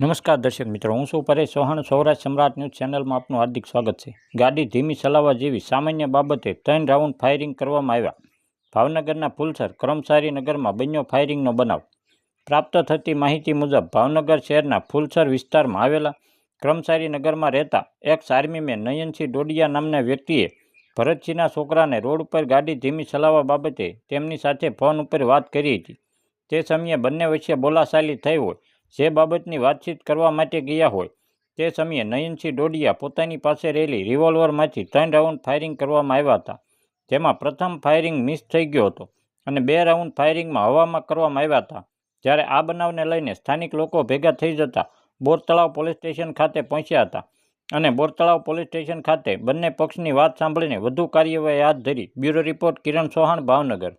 નમસ્કાર દર્શક મિત્રો, હું છું પરેશ ચૌહાણ. સૌરાષ્ટ્ર સમ્રાટ ન્યૂઝ ચેનલમાં આપનું હાર્દિક સ્વાગત છે. ગાડી ધીમી ચલાવવા જેવી સામાન્ય બાબતે ત્રણ રાઉન્ડ ફાયરિંગ કરવામાં આવ્યા. ભાવનગરના ફુલસર કર્મચારી નગરમાં બન્યો ફાયરિંગનો બનાવ. પ્રાપ્ત થતી માહિતી મુજબ, ભાવનગર શહેરના ફુલસર વિસ્તારમાં આવેલા કર્મચારી નગરમાં રહેતા એક્સ આર્મીમેન નયનસિંહ ડોડિયા નામના વ્યક્તિએ ભરતસિંહના છોકરાને રોડ ઉપર ગાડી ધીમી ચલાવવા બાબતે તેમની સાથે ફોન ઉપર વાત કરી હતી. તે સમયે બંને વચ્ચે બોલાશાલી થઈ હોય જે બાબતની વાતચીત કરવા માટે ગયા હોય, તે સમયે નયનસિંહ ડોડિયા પોતાની પાસે રહેલી રિવોલ્વરમાંથી ત્રણ રાઉન્ડ ફાયરિંગ કરવામાં આવ્યા હતા, જેમાં પ્રથમ ફાયરિંગ મિસ થઈ ગયો હતો અને બે રાઉન્ડ ફાયરિંગમાં હવામાં કરવામાં આવ્યા હતા. જ્યારે આ બનાવને લઈને સ્થાનિક લોકો ભેગા થઈ જતા બોરતળાવ પોલીસ સ્ટેશન ખાતે પહોંચ્યા હતા અને બોરતળાવ પોલીસ સ્ટેશન ખાતે બંને પક્ષની વાત સાંભળીને વધુ કાર્યવાહી હાથ ધરી. Bureau report Kiran Chauhan, Bhavnagar.